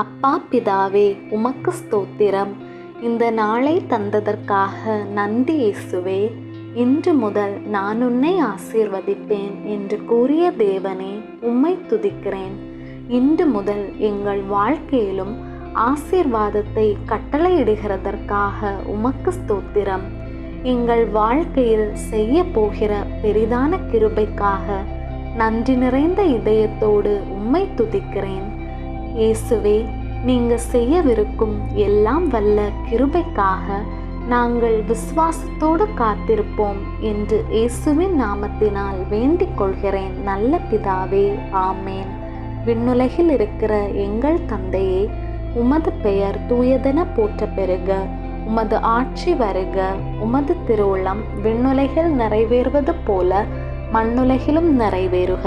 அப்பா பிதாவே உமக்கு ஸ்தோத்திரம். இந்த நாளை தந்ததற்காக நந்தி இயேசுவே. இன்று முதல் நான் உன்னை ஆசீர்வதிப்பேன் என்று கூறிய தேவனே உம்மை துதிக்கிறேன். இன்று முதல் எங்கள் வாழ்க்கையிலும் ஆசீர்வாதத்தை கட்டளையிடுகிறதற்காக உமக்கு ஸ்தோத்திரம். எங்கள் வாழ்க்கையில் செய்ய போகிற பெரிதான கிருபைக்காக நன்றி நிறைந்த இதயத்தோடு உம்மை துதிக்கிறேன். இயேசுவே நீங்க செய்யவிருக்கும் எல்லாம் வல்ல கிருபைக்காக நாங்கள் விசுவாசத்தோடு காத்திருப்போம் என்று இயேசுவின் நாமத்தினால் வேண்டிக் கொள்கிறேன் நல்ல பிதாவே ஆமேன். விண்ணுலகில் இருக்கிற எங்கள் தந்தையே உமது பெயர் தூயதென போற்ற பெருக உமது ஆட்சி வருக உமது திருவுளம் விண்ணுலகில் நிறைவேறுவது போல மண்ணுலகிலும் நிறைவேறுக.